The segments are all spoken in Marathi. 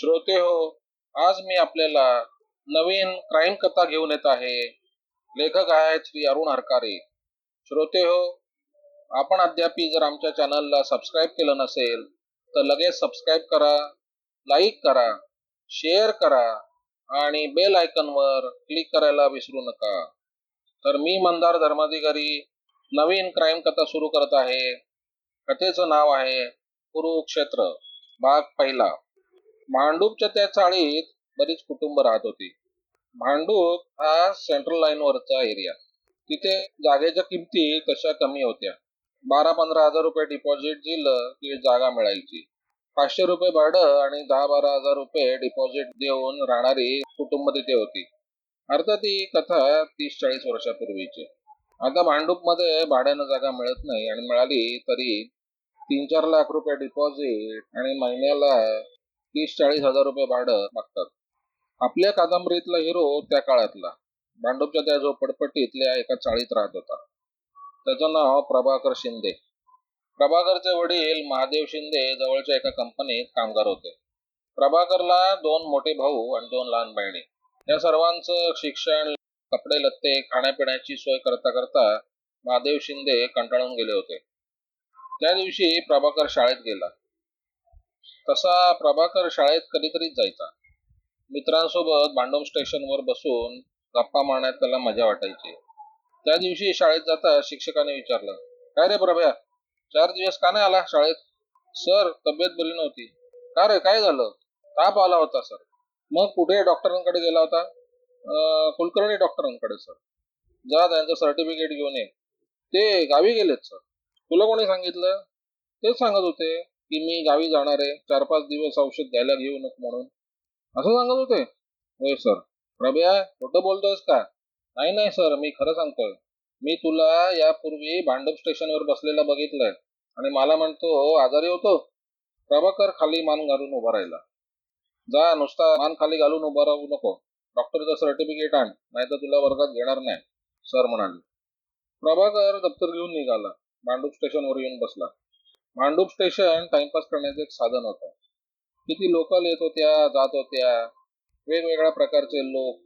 श्रोते हो आज मी आपल्याला नवीन क्राईम कथा घेऊन येत आहे. लेखक आहेत श्री अरुण हरकारे. श्रोते हो आपण अद्यापी जर आमच्या चॅनलला सबस्क्राईब केलं नसेल तर लगेच सबस्क्राईब करा लाईक करा शेअर करा आणि बेल आयकनवर क्लिक करायला विसरू नका. तर मी मंदार धर्माधिकारी नवीन क्राईम कथा सुरू करत आहे. कथेचं नाव आहे कुरुक्षेत्र भाग पहिला. भांडूपच्या त्या चाळीत बरीच कुटुंब राहत होती. मांडूप हा सेंट्रल लाईन वरचा एरिया तिथे जागेच्या किमती तशा कमी होत्या? बारा पंधरा हजार रुपये डिपॉझिट दिलं की जागा मिळायची. पाचशे रुपये भाडं आणि दहा बारा हजार रुपये डिपॉझिट देऊन राहणारी कुटुंब तिथे होती. अर्थात ही कथा तीस चाळीस वर्षापूर्वीची. आता भांडूपमध्ये भाड्यानं जागा मिळत नाही आणि मिळाली तरी तीन चार लाख रुपये डिपॉझिट आणि महिन्याला तीस चाळीस हजार रुपये भाडं मागतात. आपल्या कादंबरीतला हिरो त्या काळातला. भांडूपच्या त्या झोपडपट्टीतल्या एका चाळीत राहत होता. त्याचं नाव प्रभाकर शिंदे. प्रभाकरचे वडील महादेव शिंदे जवळच्या एका कंपनीत कामगार होते. प्रभाकरला दोन मोठे भाऊ आणि दोन लहान बहिणी. या सर्वांचं शिक्षण कपडे लत्ते खाण्यापिण्याची सोय करता करता महादेव शिंदे कंटाळून गेले होते. त्या दिवशी प्रभाकर शाळेत गेला. तसा प्रभाकर शाळेत कधीतरीच जायचा. मित्रांसोबत भांडोम स्टेशनवर बसून गप्पा मारण्यात त्याला मजा वाटायची. त्या दिवशी शाळेत जाता शिक्षकाने विचारलं काय रे प्रभ्या चार दिवस का नाही आला शाळेत? सर तब्येत बरी नव्हती. का रे काय झालं? ताप आला होता सर. मग कुठे डॉक्टरांकडे गेला होता? कुलकर्णी डॉक्टरांकडे सर. जा त्यांचं सर्टिफिकेट घेऊन ये. ते गावी गेलेत सर. तुला कोणी सांगितलं? तेच सांगत होते. की मी गावी जाणार आहे चार पाच दिवस औषध घ्यायला घेऊ नको म्हणून. असं सांगत होते. होय सर प्रभ्या खोटं बोलतोयस का? नाही नाही सर मी खरं सांगतोय. मी तुला यापूर्वी भांडप स्टेशनवर बसलेला बघितलंय. आणि मला म्हणतो हो, आजारी होतो. प्रभाकर खाली मान घालून उभा राहिला. जा नुसता मान खाली घालून उभा राहू नको. डॉक्टरचं सर्टिफिकेट आण. नाही तर तुला वर्गात घेणार नाही सर म्हणाले. प्रभाकर दप्तर घेऊन निघाला. भांडूप स्टेशनवर येऊन बसला. मांडूप स्टेशन टाइमपास करण्याचं एक साधन होतं. किती लोकल येत होत्या जात होत्या वेगवेगळ्या प्रकारचे लोक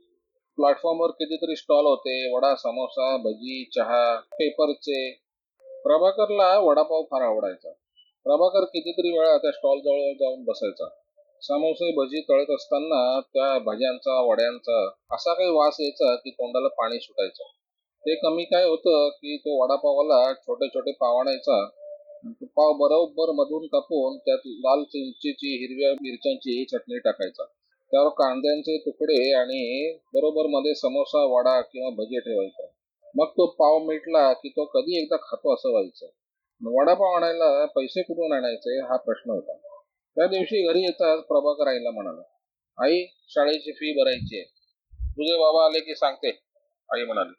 प्लॅटफॉर्मवर कितीतरी स्टॉल होते वडा समोसा भजी चहा पेपरचे प्रभाकरला वडापाव फार आवडायचा. प्रभाकर कितीतरी वेळा त्या स्टॉल जवळ जाऊन बसायचा. समोसे भजी तळत असताना त्या भज्यांचा वड्यांचा असा काही वास यायचा की तोंडाला पाणी सुटायचं. ते कमी काय होतं की तो वडापावाला छोटे छोटे पाव आणायचा पाव बरोबर मधून कापून त्यात लाल चिंचेची हिरव्या मिरच्यांची चटणी टाकायचा. त्यावर कांद्यांचे तुकडे आणि बरोबर मध्ये समोसा वडा किंवा भजी ठेवायचा. मग तो पाव मिटला की तो कधी एकदा खातो असं व्हायचं. वडापाव आणायला पैसे कुठून आणायचे हा प्रश्न होता. त्या दिवशी घरी येताच प्रभाकर आईला म्हणाला आई शाळेची फी भरायची आहे. तुझे बाबा आले की सांगते. आई म्हणाली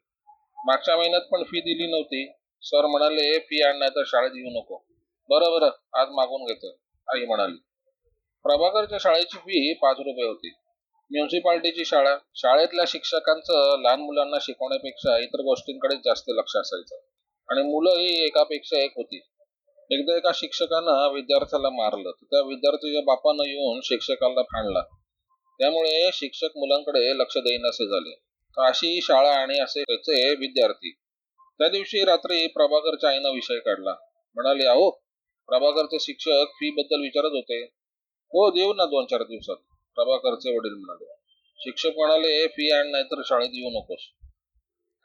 मागच्या महिन्यात पण फी दिली नव्हती. सर म्हणाले फी आणण्याचा तर शाळेत येऊ नको. बरं बरं आज मागून घेतो आई म्हणाली. प्रभाकरच्या शाळेची फी पाच रुपये होती. म्युन्सिपाल्टीची शाळा शाळेतल्या शिक्षकांचं लहान मुलांना शिकवण्यापेक्षा इतर गोष्टींकडे जास्त लक्ष असायचं. आणि मुलंही एकापेक्षा एक होती. एकदा एका शिक्षकानं विद्यार्थ्याला मारलं तर त्या विद्यार्थ्याच्या बापानं येऊन शिक्षकाला फाणला त्यामुळे शिक्षक मुलांकडे लक्ष देईनासे झाले. तर अशी ही शाळा आणि असे त्याचे विद्यार्थी त्या दिवशी रात्री प्रभाकरच्या आईनं विषय काढला. म्हणाले अहो प्रभाकरचे शिक्षक फी बद्दल विचारत होते. हो देऊ ना दोन चार दिवसात प्रभाकरचे वडील म्हणाले. शिक्षक म्हणाले फी आण नाही तर शाळेत येऊ नकोस.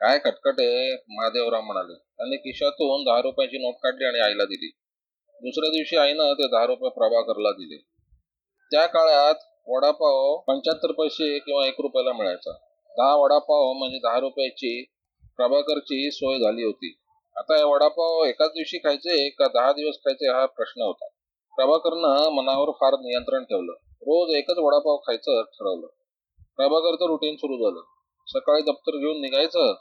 काय खटखट आहे महादेवराव म्हणाले. त्यांनी खिशातून दहा रुपयाची नोट काढली आणि आईला दिली. दुसऱ्या दिवशी आईनं ते दहा रुपये प्रभाकरला दिले. त्या काळात वडापाव पंच्याहत्तर पैसे किंवा एक रुपयाला मिळायचा. दहा वडापाव म्हणजे दहा रुपयाची प्रभाकरची सोय झाली होती. आता वडापाव एकाच दिवशी खायचे का दहा दिवस खायचे हा प्रश्न होता. प्रभाकरनं मनावर फार नियंत्रण ठेवलं. रोज एकच वडापाव खायचं ठरवलं. प्रभाकरचं रुटीन सुरू झालं. सकाळी दप्तर घेऊन निघायचं.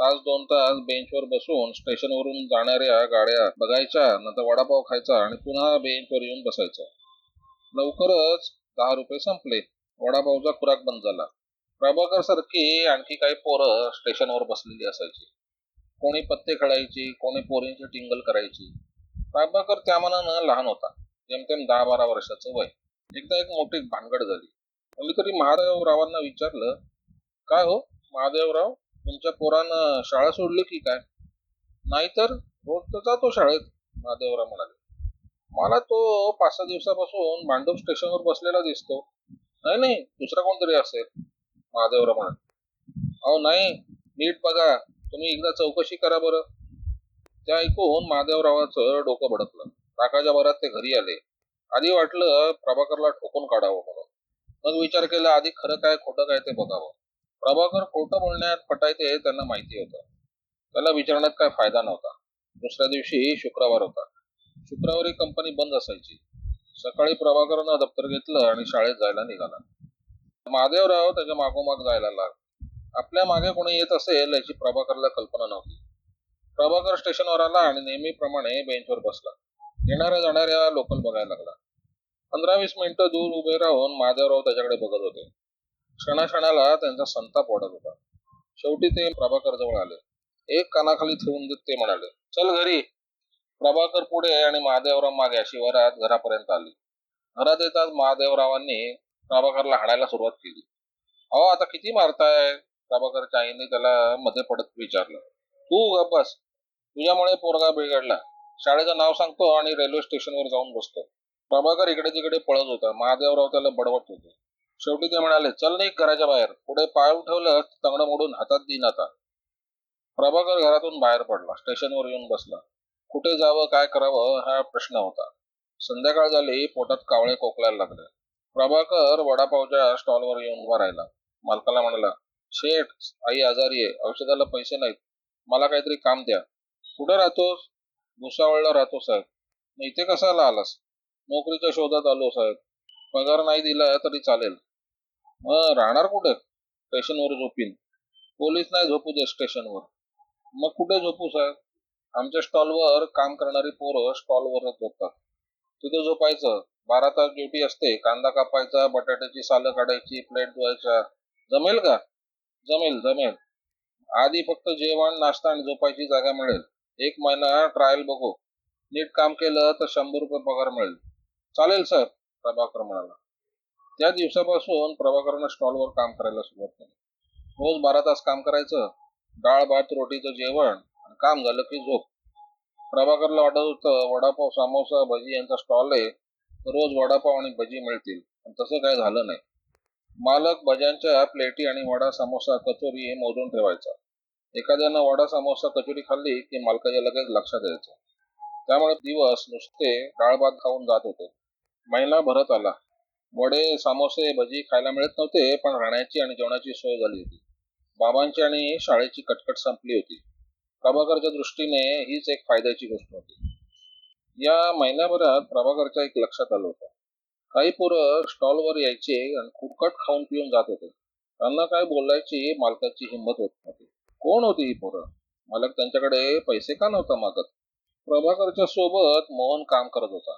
तास दोन तास बेंचवर बसून स्टेशनवरून जाणाऱ्या गाड्या बघायच्या नंतर वडापाव खायचा आणि पुन्हा बेंचवर येऊन बसायचं. लवकरच दहा रुपये संपले. वडापावचा खुराक बंद झाला. प्रभाकर सारखी आणखी काही पोरं स्टेशनवर बसलेली असायची. कोणी पत्ते खेळायची कोणी पोरींची टिंगल करायची. प्रभाकर त्या मनानं लहान होता. जेमतेम दहा बारा वर्षाचं वय. एकदा एक मोठी भानगड झाली. कोणीतरी महादेवरावांना विचारलं काय हो महादेवराव? तुमच्या पोरानं शाळा सोडली की काय? नाहीतर रोज तर जातो शाळेत महादेवराव म्हणाले. मला तो पाच सहा दिवसापासून मांडव स्टेशनवर बसलेला दिसतो. नाही नाही दुसरा कोणतरी असेल. महादेवराव रमण अहो नाही नीट बघा. तुम्ही एकदा चौकशी करा बरं. ते ऐकून महादेवरावाचं डोकं भडकलं. राखाच्या भरात ते घरी आले. आधी वाटलं प्रभाकरला ठोकून काढावं म्हणून. मग विचार केला आधी खरं काय खोटं काय ते बघावं. प्रभाकर खोटं बोलण्यात पटायचे त्यांना माहिती होतं. त्याला विचारण्यात काय फायदा नव्हता. दुसऱ्या दिवशी शुक्रवार होता. शुक्रवारी कंपनी बंद असायची. सकाळी प्रभाकरनं दप्तर घेतलं आणि शाळेत जायला निघाला. महादेवराव त्याच्या मागोमाग जायला लागला आपल्या मागे कोणी येत असेल याची प्रभाकरला कल्पना नव्हती. प्रभाकर स्टेशनवर आला आणि नेहमीप्रमाणे बेंचवर बसला. येणाऱ्या जाणाऱ्या लोकल बघायला लागला. पंधरा वीस मिनिटं दूर उभे राहून महादेवराव त्याच्याकडे बघत होते. क्षणाक्षणाला त्यांचा संताप वाढत होता. शेवटी ते प्रभाकर जवळ आले. एक कानाखाली ठेवून देत ते म्हणाले चल घरी. प्रभाकर पुढे आणि महादेवराव मागे शिवारात घरापर्यंत आली. घरात येताच महादेवरावांनी प्रभाकरला हाणायला सुरुवात केली. अहो आता किती मारताय? प्रभाकरच्या आईने त्याला मध्ये पडत विचारलं. तू गप्प बस. तुझ्यामुळे पोरगा बिघडला. शाळेचं नाव सांगतो आणि रेल्वे स्टेशनवर जाऊन बसतो. प्रभाकर इकडे तिकडे पळत होता. महादेवराव त्याला बडवत होते. शेवटी ते म्हणाले चल नाही घराच्या बाहेर. पुढे पाय उठवलं तंगड मोडून हातात दिन आता. प्रभाकर घरातून बाहेर पडला. स्टेशनवर येऊन बसला. कुठे जावं काय करावं हा प्रश्न होता. संध्याकाळ झाली पोटात कावळे कोकलायला लागले. प्रभाकर वडापावच्या स्टॉलवर येऊन उभा राहिला. मालकाला म्हणाला शेठ आई आजारी आहे. औषधाला पैसे नाहीत. मला काहीतरी काम द्या. कुठं राहतोस? भुसावळला राहतो साहेब. मग इथे कसाला आलास? नोकरीच्या शोधात आलो साहेब. पगार नाही दिला तरी चालेल. मग राहणार कुठे? स्टेशनवर झोपीन. पोलीस नाही झोपू दे स्टेशनवर. मग कुठे झोपू साहेब? आमच्या स्टॉलवर काम करणारी पोरं स्टॉलवरच झोपतात. तिथे झोपायचं. बारा तास ड्युटी असते. कांदा कापायचा बटाट्याची सालं काढायची प्लेट धुवायचा. जमेल का? जमेल जमेल. आधी फक्त जेवण नाश्ता आणि झोपायची जागा मिळेल. एक महिना ट्रायल बघू. नीट काम केलं तर शंभर रुपये पगार मिळेल. चालेल सर प्रभाकर म्हणाला. त्या दिवसापासून प्रभाकरनं स्टॉलवर काम करायला सुरुवात केली. रोज बारा तास काम करायचं. डाळ भात रोटीचं जेवण आणि काम झालं की झोप. प्रभाकरला वाटत होतं वडापाव समोसा भजी यांचा स्टॉल आहे. रोज वडापाव आणि भजी मिळतील. पण तसं काय झालं नाही. मालक भज्यांच्या प्लेटी आणि वडा समोसा कचोरी हे मोजून ठेवायचा. एखाद्यानं वडा समोसा कचोरी खाल्ली की मालकाच्या लगेच लक्षात यायचं. त्यामुळे दिवस नुसते डाळ भात खाऊन जात होते. महिना भरत आला. वडे समोसे भजी खायला मिळत नव्हते पण राहण्याची आणि जेवणाची सोय झाली होती. बाबांची आणि शाळेची कटकट संपली होती. प्रभाकरच्या दृष्टीने हीच एक फायद्याची गोष्ट होती. या महिन्याभरात प्रभाकरच्या एक लक्षात आलं होतं. काही पोरं स्टॉलवर यायचे आणि खुटखट खाऊन पिऊन जात होते. त्यांना काय बोलायची मालकाची हिंमत होत नव्हती. कोण होती ही पोरं? मालक त्यांच्याकडे पैसे का नव्हता मागत? प्रभाकरच्या सोबत मोहन काम करत होता.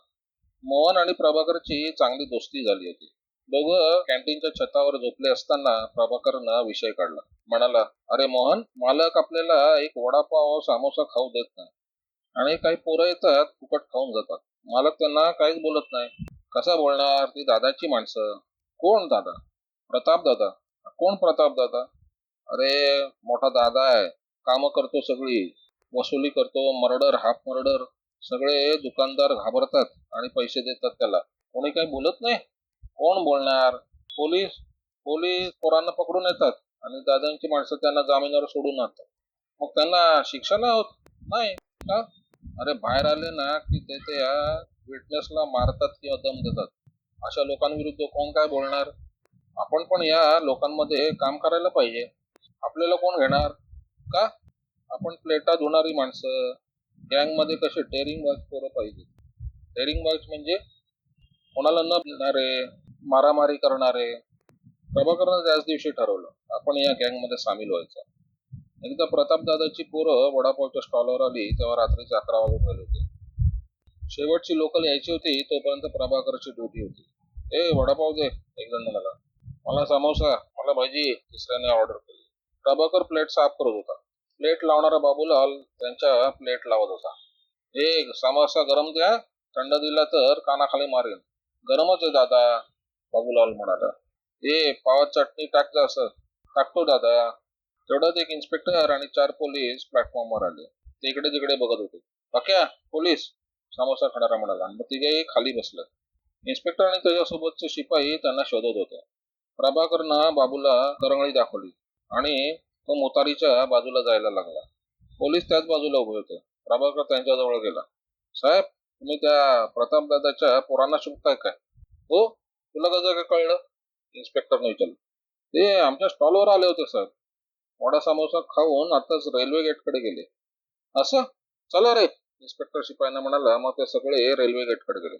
मोहन आणि प्रभाकरची चांगली दोस्ती झाली होती. दोघं कॅन्टीनच्या छतावर झोपले असताना प्रभाकरनं विषय काढला. म्हणाला अरे मोहन मालक आपल्याला एक वडापाव समोसा खाऊ देत नाही. आणि काही पोरं येतात फुकट खाऊन जातात. मालक त्यांना काहीच बोलत नाही. कसा बोलणार? ती दादाची माणसं. कोण दादा? प्रताप दादा. कोण प्रताप दादा? अरे मोठा दादा आहे. कामं करतो सगळी. वसुली करतो मर्डर हाफ मर्डर. सगळे दुकानदार घाबरतात आणि पैसे देतात त्याला. कोणी काही बोलत नाही? कोण बोलणार? पोलीस. पोलीस पोरांना पकडून येतात आणि दादांची माणसं त्यांना जामिनावर सोडून आणतात. मग त्यांना शिक्षा नाही होत? नाही. का? अरे बाहेर आले ना की ते त्या विटनेसला मारतात किंवा दम देतात. अशा लोकांविरुद्ध कोण काय बोलणार? आपण पण या लोकांमध्ये काम करायला पाहिजे. आपल्याला कोण घेणार? का? आपण प्लेटा धुणारी माणसं. गँगमध्ये कसे टेरिंग बाज पोरं पाहिजे. टेरिंग बाज म्हणजे कोणाला न भिणारे मारामारी करणारे. प्रभाकरनं त्याच दिवशी ठरवलं. आपण या गँगमध्ये सामील व्हायचं. एकदा प्रतापदादाची पोरं वडापावच्या स्टॉलवर आली तेव्हा रात्रीचे अकरा वाजून होते. शेवटची लोकल यायची होती तोपर्यंत प्रभाकरची ड्युटी होती. ए वडापाव दे एक जण म्हणाला. मला समोसा मला भाजी तिसऱ्याने ऑर्डर केली. प्रभाकर प्लेट साफ करत होता. प्लेट लावणारा बाबूलाल त्यांच्या प्लेट लावत होता. ए समोसा गरम द्या थंड दिला तर कानाखाली मारेन. गरमच आहे दादा बाबूलाल म्हणाला. ए पावात चटणी टाक असं. टाकतो दादा. तेवढ्यात एक इन्स्पेक्टर आणि चार पोलीस प्लॅटफॉर्मवर आले. ते इकडे तिकडे बघत होते. अख्या पोलीस समोसा खाणारा म्हणाला मग तिघे खाली बसलं. इन्स्पेक्टर आणि त्याच्यासोबतचे शिपाई त्यांना शोधत होते. प्रभाकरनं बाबूला करंगळी दाखवली आणि तो मोतारीच्या बाजूला जायला लागला. पोलीस त्याच बाजूला उभे होते. प्रभाकर त्यांच्याजवळ गेला. साहेब तुम्ही त्या प्रतापदादाच्या पोरांना शोधताय काय? हो तुला कसं काय कळलं? इन्स्पेक्टरने विचारलं. ते आमच्या स्टॉलवर आले होते साहेब. वडा समोसा खाऊन आताच रेल्वे गेटकडे गेले. असं? चला रे इन्स्पेक्टर शिपायांना म्हणाला मग ते सगळे रेल्वे गेटकडे गेले.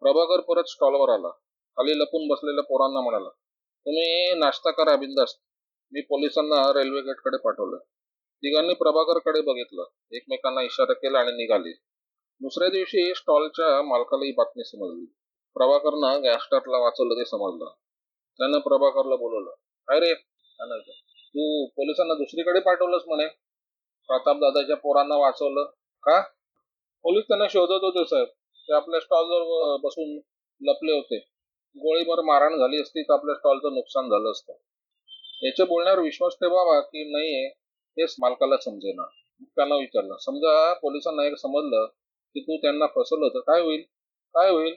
प्रभाकर परत स्टॉलवर आला. खाली लपून बसलेल्या पोरांना म्हणाला तुम्ही नाश्ता करा बिंदास्त मी पोलिसांना रेल्वे गेटकडे पाठवलं. तिघांनी प्रभाकरकडे बघितलं. एकमेकांना इशारा केला आणि निघाले. दुसऱ्या दिवशी स्टॉलच्या मालकाला ही बातमी समजली. प्रभाकरनं गॅस्टरला वाचवलं ते समजलं. त्यानं प्रभाकरला बोलवलं काय रे? तू पोलिसांना दुसरीकडे पाठवलंस म्हणे. प्रताप दादाच्या पोरांना वाचवलं. का? पोलीस त्यांना शोधत होते साहेब. ते आपल्या स्टॉलवर बसून लपले होते. गोळीबार मारहाण झाली असती तर आपल्या स्टॉलचं नुकसान झालं असतं. याच्या बोलण्यावर विश्वास ठेवावा की नाही हेच मालकाला समजेना. त्यांना विचारलं. समजा पोलिसांना एक समजलं की तू त्यांना फसवलं तर काय होईल? काय होईल?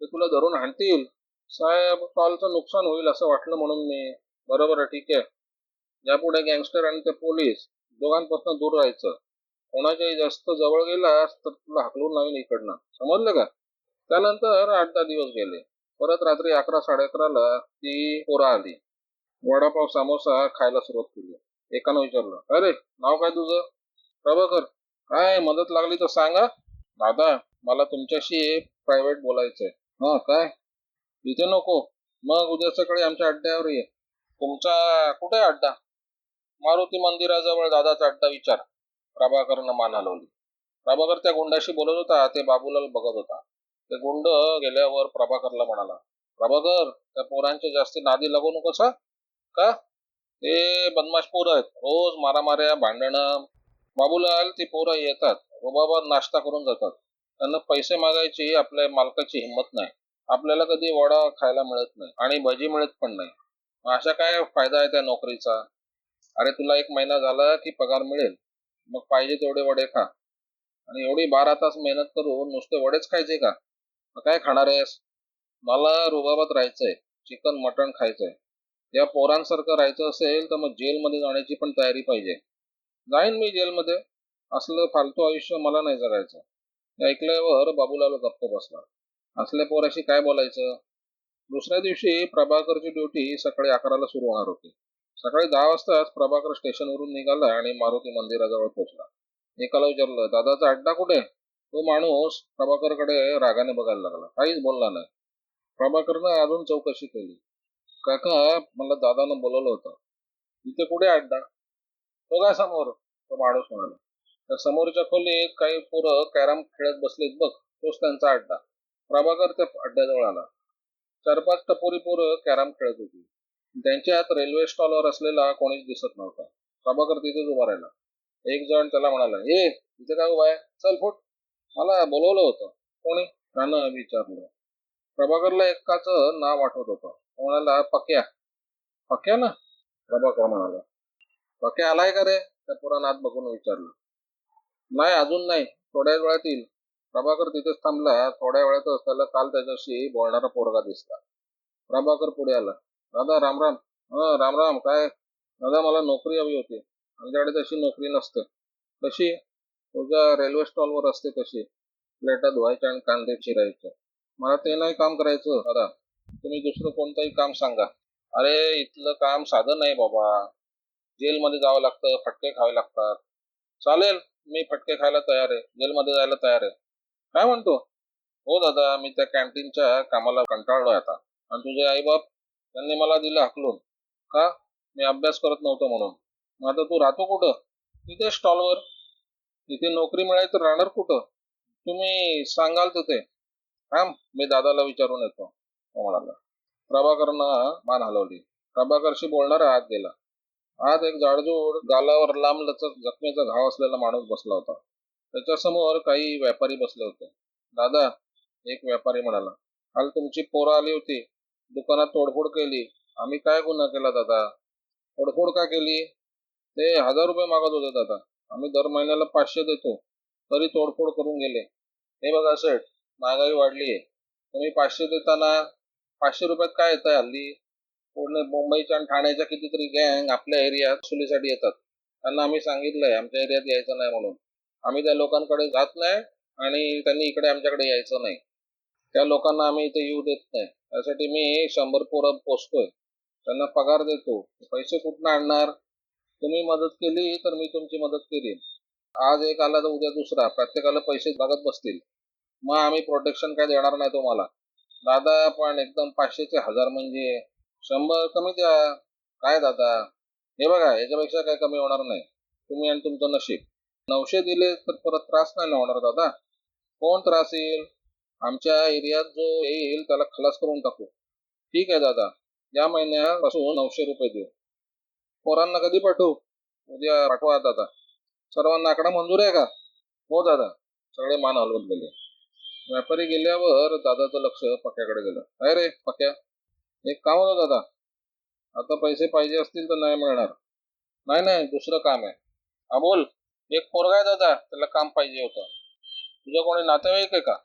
ते तुला धरून हाणतील? साहेब स्टॉलचं नुकसान होईल असं वाटलं म्हणून मी. बरोबर आहे ठीक आहे. यापुढे गँगस्टर आणि ते पोलीस दोघांपासून दूर राहायचं. कोणाच्याही जास्त जवळ गेलास तर तुला हकलून लावेल इकडनं. समजलं का? त्यानंतर आठ दहा दिवस गेले. परत रात्री अकरा साडे अकराला ती पोरं आली. वडापाव सामोसा खायला सुरुवात केली. एकानं विचारलं अरे नाव काय तुझं? प्रभाकर. काय मदत लागली तर सांगा. दादा मला तुमच्याशी प्रायव्हेट बोलायचंय. हा काय? इथे नको. मग उद्या सकाळी आमच्या अड्ड्यावर ये. तुमचा कुठे आहे अड्डा? मारुती मंदिराजवळ दादाचा अड्डा विचार प्रभाकरनं मान हलवली. प्रभाकर त्या गुंडाशी बोलत होता ते बाबूलाल बघत होता. ते गुंड गेल्यावर प्रभाकरला म्हणाला प्रभाकर त्या पोरांच्या जास्ती नादी लागू नकोस का? ते बदमाश पोरं आहेत. रोज मारामाऱ्या भांडणं. बाबूलाल ती पोरं येतात. हो रोबाबा नाश्ता करून जातात. त्यांना पैसे मागायची आपल्या मालकाची हिंमत नाही. आपल्याला कधी वडा खायला मिळत नाही आणि भजी मिळत पण नाही. मग अशा काय फायदा आहे त्या नोकरीचा? अरे तुला एक महिना झाला की पगार मिळेल. मग पाहिजे तेवढे वडे खा. आणि एवढी बारा तास मेहनत करून नुसते वडेच खायचे का? मग काय खाणार आहेस? मला रुबाबात राहायचंय. चिकन मटण खायचंय. या पोरांसारखं राहायचं असेल तर मग जेलमध्ये जाण्याची पण तयारी पाहिजे. जाईन मी जेलमध्ये. असलं फालतू आयुष्य मला नाही जगायचं. ऐकल्यावर बाबूलाल गप्प बसला. असल्या पोराशी काय बोलायचं? दुसऱ्या दिवशी प्रभाकरची ड्युटी सकाळी अकराला सुरू होणार होती. सकाळी दहा वाजताच प्रभाकर स्टेशनवरून निघाला आणि मारुती मंदिराजवळ पोहोचला. एकाला विचारलं दादाचा अड्डा कुठे? तो माणूस प्रभाकरकडे रागाने बघायला लागला. काहीच बोलला नाही. प्रभाकरनं अजून चौकशी केली. काका मला दादानं बोलवलं होतं. तिथे कुठे अड्डा? तो काय समोर? तो माणूस म्हणाला. तर समोरच्या खोलीत काही पोरं कॅरम खेळत बसलेत बघ तोच त्यांचा अड्डा. प्रभाकर त्या अड्ड्याजवळ आला. चार पाच टपोरी पोरं कॅरम खेळत होती. त्यांच्यात रेल्वे स्टॉलवर असलेला कोणीच दिसत नव्हता. प्रभाकर तिथेच उभा राहिला. एक जण त्याला म्हणाला ए तिथे काय उभा आहे? चल फुट. मला बोलवलं होतं. कोणी? त्यानं विचारलं. प्रभाकरला एकाचं नाव आठवत होतं. म्हणाला पक्या. पक्या ना? प्रभाकर म्हणाला. पक्या आलाय का रे? त्या पुरा नात बघून विचारलं. नाही अजून नाही. थोड्या वेळात येईल प्रभाकर तिथेच थांबला. थोड्या वेळातच त्याला काल त्याच्याशी बोलणारा पोरगा दिसला. प्रभाकर पुढे आला. दादा रामराम राम. रामराम काय? दादा मला नोकरी हवी होती. आमच्याकडे तशी नोकरी नसते. कशी? तुझ्या रेल्वे स्टॉलवर असते तशी. प्लेटा धुवायच्या आणि कांदे चिरायचे. मला ते नाही काम करायचं. दादा तुम्ही दुसरं कोणतंही काम सांगा. अरे इथलं काम साधं नाही बाबा. जेलमध्ये जावं लागतं फटके खावे लागतात. चालेल मी फटके खायला तयार आहे. जेलमध्ये जायला तयार आहे. काय म्हणतो? हो दादा मी त्या कॅन्टीनच्या कामाला कंटाळलोय आता. आणि तुझे आईबाप त्यांनी मला दिलं हाकलून. का? मी अभ्यास करत नव्हतो म्हणून. मग आता तू राहतो कुठं? तिथे स्टॉलवर. तिथे नोकरी मिळाली तर राहणार कुठं? तुम्ही सांगाल तिथे. थांब मी दादाला विचारून येतो. तो म्हणाला प्रभाकरनं मान हलवली. प्रभाकरशी बोलणारा आत गेला. आत एक जाडजूड गालावर लांब लचक जखमेचा घाव असलेला माणूस बसला होता. त्याच्यासमोर काही व्यापारी बसले होते. दादा एक व्यापारी म्हणाला काल तुमची पोरं आली होती. दुकानात तोडफोड केली. आम्ही काय गुन्हा केला दादा? तोडफोड का केली? ते हजार रुपये मागत होते दादा. आम्ही दर महिन्याला पाचशे देतो. तरी तोडफोड करून गेले. हे बघा सेठ महागाई वाढली आहे तुम्ही पाचशे देताना पाचशे रुपयात काय येतं हल्ली? पूर्ण मुंबईच्या आणि ठाण्याच्या कितीतरी गँग आपल्या एरियात सुलीसाठी येतात. त्यांना आम्ही सांगितलंय आमच्या एरियात यायचं नाही म्हणून. आम्ही त्या लोकांकडे जात नाही आणि त्यांनी इकडे आमच्याकडे यायचं नाही. त्या लोकांना आम्ही इथे येऊ देत नाही. त्यासाठी मी शंभर पोरं पोचतोय त्यांना पगार देतो. पैसे कुठनं आणणार? तुम्ही मदत केली तर मी तुमची मदत केली आज एक आला तर उद्या दुसरा. प्रत्येकाला पैसे लागत बसतील. मग आम्ही प्रोटेक्शन काय देणार नाही तुम्हाला? दादा पण एकदम पाचशेचे हजार म्हणजे. शंभर कमी द्या. काय दादा? हे बघा याच्यापेक्षा काय कमी होणार नाही. तुम्ही आणि तुमचं नशीब. नऊशे दिले तर परत त्रास नाही होणार दादा? कोण त्रास येईल? आमच्या एरियात जो येईल त्याला खलास करून टाकू. ठीक आहे दादा. या महिन्यापासून नऊशे रुपये देऊ. पोरांना कधी पाठवू? उद्या पाठवा दादा. सर्वांना आकडा मंजूर आहे का? हो दादा. सगळे मान हलवत गेले. व्यापारी गेल्यावर दादाचं लक्ष पक्याकडे गेलं. अरे रे पक्या. एक काम होतं दादा. आता पैसे पाहिजे असतील तर नाही मिळणार. नाही नाही दुसरं काम आहे. हा बोल एक पोरगा आहे दादा. त्याला काम पाहिजे होतं. तुझं कोणी नातेवाईक आहे का?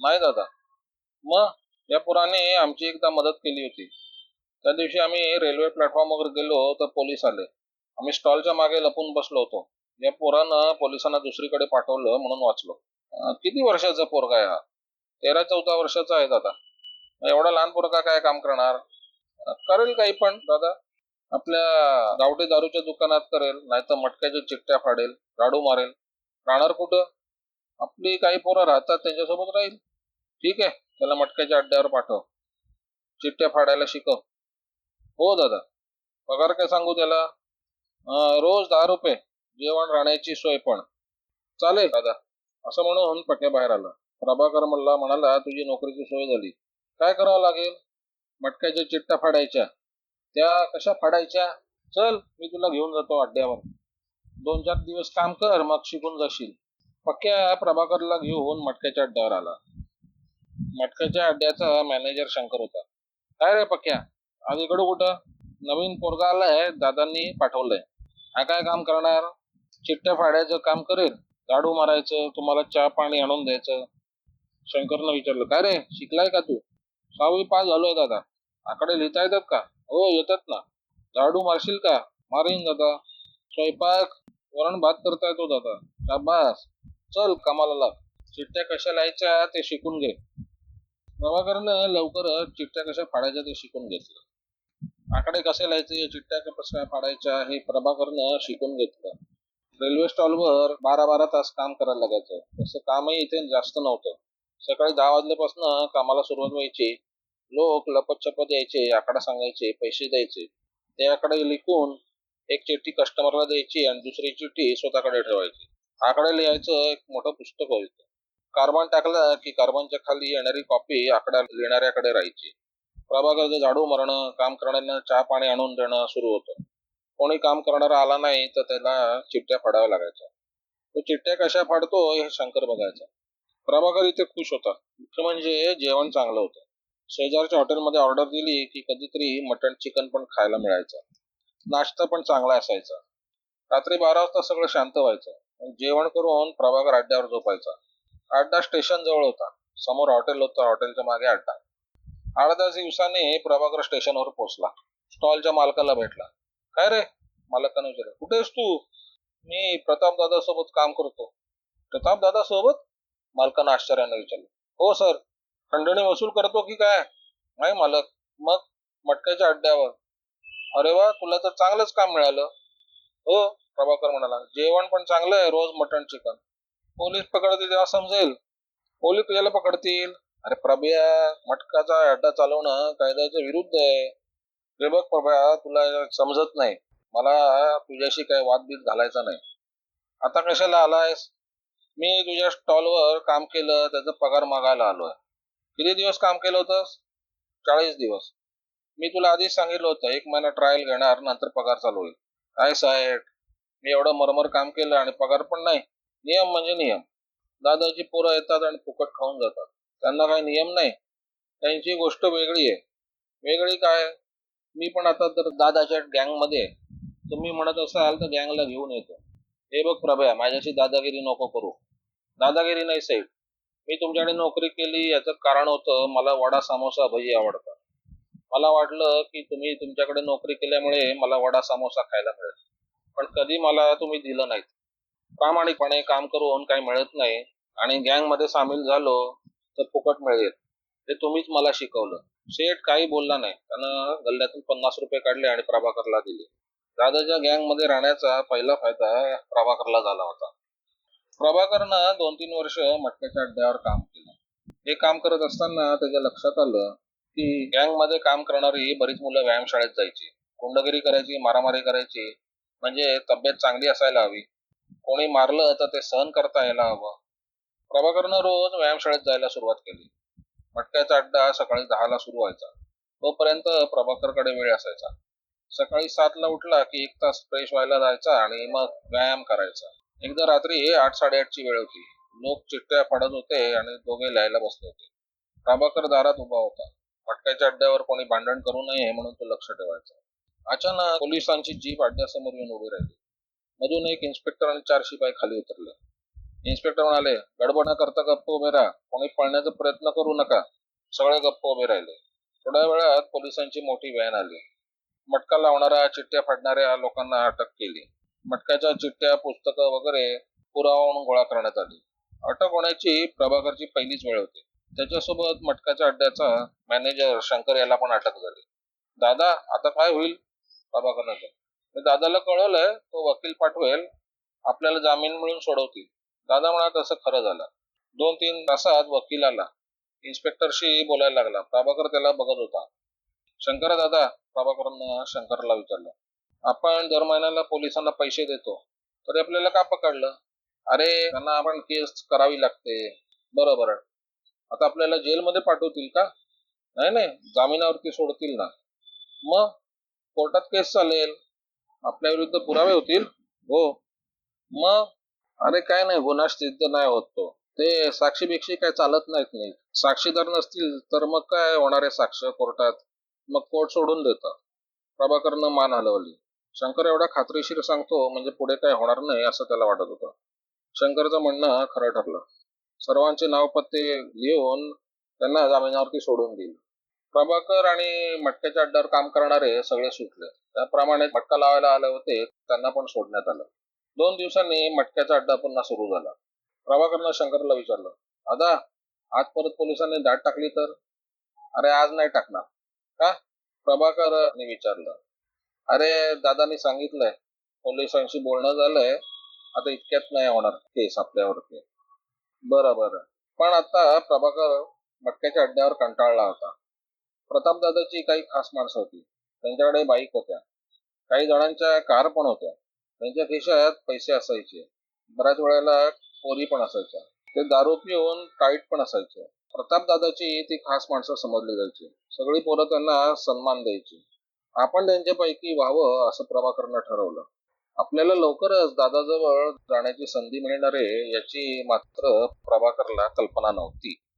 नाही दादा. मग या पोराने आमची एकदा मदत केली होती. त्या दिवशी आम्ही रेल्वे प्लॅटफॉर्मवर गेलो तर पोलीस आले. आम्ही स्टॉलच्या मागे लपून बसलो होतो. या पोरानं पोलिसांना दुसरीकडे पाठवलं म्हणून वाचलो. अं, किती वर्षाचा पोरगा आहे हा? तेरा चौदा वर्षाचा आहे दादा. एवढा लहान पोरगा काय काम करणार? अं, करेल काही पण दादा. आपल्या गावठी दारूच्या दुकानात करेल नाहीतर मटक्याच्या चिकट्या फाडेल राडू मारेल. राहणार कुठं? आपली काही पोरं राहतात त्यांच्यासोबत राहील. ठीक आहे त्याला मटक्याच्या अड्ड्यावर पाठव. चिठ्ठ्या फाडायला शिकव. हो दादा. पगार काय सांगू त्याला? रोज दहा रुपये जेवण राहण्याची सोय पण. चालेल दादा. असं म्हणून पक्या बाहेर आला. प्रभाकर मल्ला म्हणाला तुझी नोकरीची सोय झाली. काय करावं लागेल? मटक्याच्या चिट्ट्या फाडायच्या. त्या कशा फाडायच्या? चल मी तुला घेऊन जातो अड्ड्यावर. दोन चार दिवस काम कर मग शिकून जाशील. पक्क्या प्रभाकरला घेऊन मटक्याच्या अड्ड्यावर आला. मटक्याच्या अड्ड्याचा मॅनेजर शंकर होता. काय रे पक्या? आज इकडं कुठं? नवीन पोरगा आलाय दादांनी पाठवलंय. हा काय काम करणार? चिट्ट्या फाडायचं काम करेल. झाडू मारायचं तुम्हाला चहा पाणी आणून द्यायचं. शंकरनं विचारलं काय रे शिकलाय का तू? सहावी पास झालोय दादा. आकडे लिहिता येतात का? हो येतात ना. झाडू मारशील का? मारीन दादा. स्वयंपाक वरण भात करता येतो दादा. शाबास. चल कामाला लाग. चिट्ट्या कशा लिहायच्या ते शिकून घे. प्रभाकरनं लवकरच चिठ्ठ्या कशा फाडायच्या ते शिकून घेतलं. आकडे कसे लिहायचे चिठ्ठ्या कशा फाडायच्या हे प्रभाकरनं शिकून घेतलं. रेल्वे स्टॉलवर बारा बारा तास काम करायला लागायचं. तसं कामही इथे जास्त नव्हतं. सकाळी दहा वाजल्यापासून कामाला सुरुवात व्हायची. लोक लपत छपत यायचे आकडा सांगायचे पैसे द्यायचे. ते आकडे लिखून एक चिठ्ठी कस्टमरला द्यायची आणि दुसरी चिठ्ठी स्वतःकडे ठेवायची. आकडे लिहायचं एक मोठं पुस्तक व्हायचं कार्बन टाकलं की कार्बनच्या खाली येणारी कॉपी आकडा लिहिणाऱ्याकडे राहायची. प्रभाकरचं झाडू मारणं काम करणाऱ्यांना चहा पाणी आणून देणं सुरू होतं. कोणी काम करणारा आला नाही तर त्याला चिठ्ठ्या फाडाव्या लागायच्या. तो चिठ्ठ्या कशा फाडतो हे शंकर बघायचा. प्रभाकर इथे खुश होता. मुख्य म्हणजे जेवण चांगलं होतं. शेजारच्या हॉटेलमध्ये ऑर्डर दिली की कधीतरी मटण चिकन पण खायला मिळायचं. नाश्ता पण चांगला असायचा. रात्री बारा वाजता सगळं शांत व्हायचं. जेवण करून प्रभाकर अड्ड्यावर झोपायचा. अड्डा स्टेशन जवळ होता. समोर हॉटेल होतं. हॉटेलच्या मागे अड्डा. अर्ध्या दिवसाने प्रभाकर स्टेशनवर पोहोचला. स्टॉलच्या मालकाला भेटला. काय रे? मालकाने विचारलं. कुठे आहेस तू? मी प्रताप दादा सोबत काम करतो. प्रताप दादा सोबत मालकानं आश्चर्याने विचारलं. हो सर. खंडणी वसूल करतो की काय? नाही मालक. मग? मटक्याच्या अड्ड्यावर. अरे वा तुला तर चांगलंच काम मिळालं. हो प्रभाकर म्हणाला. जेवण पण चांगलं आहे. रोज मटण चिकन. पोलीस पकडतील तेव्हा समजेल. पोलीस कशाला पकडतील? अरे प्रभ्या मटकाचा अड्डा चालवणं कायद्याच्या विरुद्ध आहे. हे बघ प्रभ्या तुला समजत नाही. मला तुझ्याशी काही वादबीद घालायचा नाही. आता कशाला आलायस? मी तुझ्या स्टॉलवर काम केलं त्याचा पगार मागायला आलोय. किती दिवस काम केलं होतंस? चाळीस दिवस. मी तुला आधीच सांगितलं होतं एक महिना ट्रायल घेणार नंतर पगार चालू होईल. काय साहेब? मी एवढं मरमर काम केलं आणि पगार पण नाही. नियम म्हणजे नियम. दादाची पोरं येतात आणि फुकट खाऊन जातात. त्यांना काही नियम नाही. त्यांची गोष्ट वेगळी आहे. वेगळी काय? मी पण आता तर दादाच्या गँगमध्ये आहे. तुम्ही म्हणत असाल तर गँगला घेऊन येतो. हे बघ प्रभया माझ्याशी दादागिरी नको करू. दादागिरी नाही साहेब. मी तुमच्याकडे नोकरी केली याचं कारण होतं मला वडा समोसा भजी आवडतात. मला वाटलं की तुम्ही तुमच्याकडे नोकरी केल्यामुळे मला वडा समोसा खायला मिळेल. पण कधी मला तुम्ही दिलं नाहीत. प्रामाणिकपणे काम करून काही मिळत नाही आणि गँगमध्ये सामील झालो तर फुकट मिळेल. हे तुम्हीच मला शिकवलं. शेठ काही बोलला नाही. त्यानं गल्ल्यातून पन्नास रुपये काढले आणि प्रभाकरला दिले. दादाच्या गँगमध्ये राहण्याचा पहिला फायदा प्रभाकरला झाला होता. प्रभाकरनं दोन तीन वर्ष मटक्याच्या अड्ड्यावर काम केलं. हे काम करत असताना त्याच्या लक्षात आलं की गँगमध्ये काम करणारी बरीच मुलं व्यायामशाळेत जायची. गुंडगिरी करायची मारामारी करायची. म्हणजे तब्येत चांगली असायला हवी. कोणी मारलं तर ते सहन करता यायला हवं. प्रभाकरनं रोज व्यायामशाळेत जायला सुरुवात केली. मटक्याचा अड्डा सकाळी दहाला सुरू व्हायचा. तोपर्यंत प्रभाकरकडे वेळ असायचा. सकाळी सातला उठला की एक तास फ्रेश व्हायला जायचा आणि मग व्यायाम करायचा. एकदा रात्री आठ साडेआठची वेळ होती. लोक चिठ्ठ्या फाडत होते आणि दोघे लिहायला बसले होते. प्रभाकर दारात उभा होता. मटक्याच्या अड्ड्यावर कोणी भांडण करू नये म्हणून तो लक्ष ठेवायचा. अचानक पोलिसांची जीप अड्ड्यासमोर येऊन उभी राहिली. मधून एक इन्स्पेक्टर आणि चार शिपाई खाली उतरले. इन्स्पेक्टर म्हणाले गडबड न करता गप्प उभे राहा. कोणी पळण्याचा प्रयत्न करू नका. सगळे गप्प उभे राहिले. थोड्या वेळात पोलिसांची मोठी व्हॅन आली. मटका लावणाऱ्या चिठ्ठ्या फाडणाऱ्या लोकांना अटक केली. मटक्याच्या चिठ्ठ्या पुस्तकं वगैरे पुरावा म्हणून गोळा करण्यात आली. अटक होण्याची प्रभाकरची पहिलीच वेळ होती. त्याच्यासोबत मटकाच्या अड्ड्याचा मॅनेजर शंकर याला पण अटक झाली. दादा आता काय होईल? प्रभाकरनं दादाला कळवलंय तो वकील पाठवेल आपल्याला जामीन मिळून सोडवतील. दादा म्हणा तसं खरं झालं. दोन तीन तासात वकील आला. इन्स्पेक्टरशी बोलायला लागला. प्रभाकर त्याला बघत होता. शंकर दादा प्रभाकरनं शंकरला विचारलं आपण दर महिन्याला पोलिसांना पैसे देतो. तरी आपल्याला का पकडलं? अरे त्यांना आपण केस करावी लागते. बरोबर आता आपल्याला जेलमध्ये पाठवतील का? नाही नाही. जामिनावरती सोडतील ना. मग? कोर्टात केस चालेल. आपल्या विरुद्ध पुरावे होतील? हो. मग? अरे काय नाही गुन्हा सिद्ध नाही होत तो. ते साक्षी बिक्षी काय चालत नाहीत नाही साक्षीदार नसतील तर मग काय होणार आहे साक्ष कोर्टात? मग कोर्ट सोडून देतं. प्रभाकरनं मान हलवली. शंकर एवढा खात्रीशीर सांगतो म्हणजे पुढे काय होणार नाही असं त्याला वाटत होतं. शंकरचं म्हणणं खरं ठरलं. सर्वांचे नाव पत्ते लिहून त्यांना जामिनावरती सोडून दिलं. प्रभाकर आणि मटक्याच्या अड्ड्यावर काम करणारे सगळे सुटले. त्याप्रमाणे मटका लावायला आले होते त्यांना पण सोडण्यात आलं. दोन दिवसांनी मटक्याचा अड्डा पुन्हा सुरू झाला. प्रभाकरनं शंकरला विचारलं दादा आज परत पोलिसांनी दाट टाकली तर? अरे आज नाही टाकणार. का? प्रभाकरने विचारलं. अरे दादानी सांगितलंय पोलिसांशी बोलणं झालंय आता इतक्यात नाही होणार केस आपल्यावरती. बरं बरं. पण आता प्रभाकर मटक्याच्या अड्ड्यावर कंटाळला होता. प्रतापदादाची काही खास माणसं होती. त्यांच्याकडे बाईक होत्या. काही जणांच्या कार पण होत्या. त्यांच्या खिशात पैसे असायचे. बऱ्याच वेळेला पोरी पण असायच्या. ते दारू पिऊन टाईट पण असायचे. प्रतापदादाची ती खास माणसं समजली जायची. सगळी पोरं त्यांना सन्मान द्यायची. आपण त्यांच्यापैकी व्हावं असं प्रभाकरनं ठरवलं. आपल्याला लवकरच दादाजवळ जाण्याची संधी मिळणार आहे याची मात्र प्रभाकरला कल्पना नव्हती.